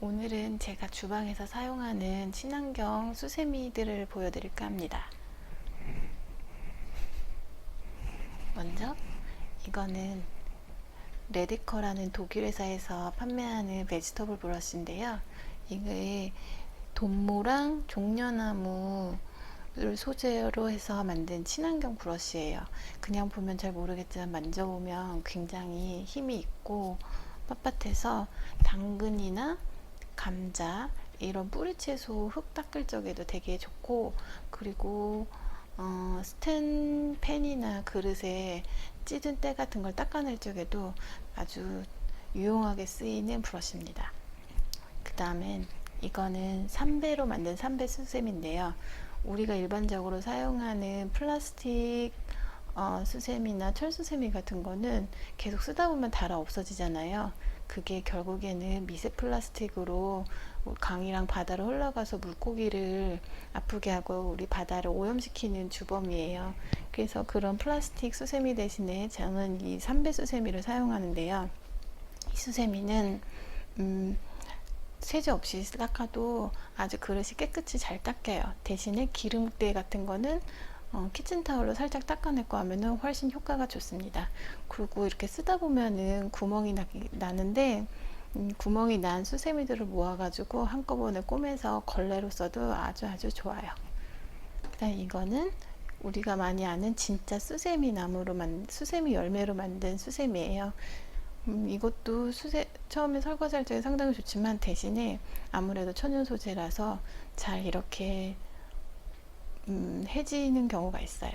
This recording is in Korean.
오늘은 제가 주방에서 사용하는 친환경 수세미들을 보여드릴까 합니다. 먼저 이거는 레디커라는 독일 회사에서 판매하는 베지터블 브러쉬인데요. 이게 돈모랑 종려나무를 소재로 해서 만든 친환경 브러쉬예요. 그냥 보면 잘 모르겠지만 만져보면 굉장히 힘이 있고 빳빳해서 당근이나 감자 이런 뿌리채소 흙 닦을 적에도 되게 좋고 그리고 어, 스텐팬이나 그릇에 찌든 때 같은 걸 닦아낼 적에도 아주 유용하게 쓰이는 브러쉬입니다. 그 다음엔 이거는 삼배로 만든 삼배 수세미인데요. 우리가 일반적으로 사용하는 플라스틱 어, 수세미나 철수세미 같은 거는 계속 쓰다 보면 닳아 없어지잖아요. 그게 결국에는 미세 플라스틱으로 강이랑 바다로 흘러가서 물고기를 아프게 하고 우리 바다를 오염시키는 주범이에요. 그래서 그런 플라스틱 수세미 대신에 저는 이 삼배 수세미를 사용하는데요. 이 수세미는 음, 세제 없이 닦아도 아주 그릇이 깨끗이 잘 닦여요. 대신에 기름때 같은 거는 어, 키친타올로 살짝 닦아내고 하면은 훨씬 효과가 좋습니다. 그리고 이렇게 쓰다 보면은 구멍이 나, 나는데 음, 구멍이 난 수세미들을 모아가지고 한꺼번에 꼬매서 걸레로 써도 아주 아주 좋아요. 그다음 이거는 우리가 많이 아는 진짜 수세미 나무로 만 수세미 열매로 만든 수세미예요. 음, 이것도 수세 처음에 설거지할 적에 상당히 좋지만 대신에 아무래도 천연 소재라서 잘 이렇게 음, 해지는 경우가 있어요.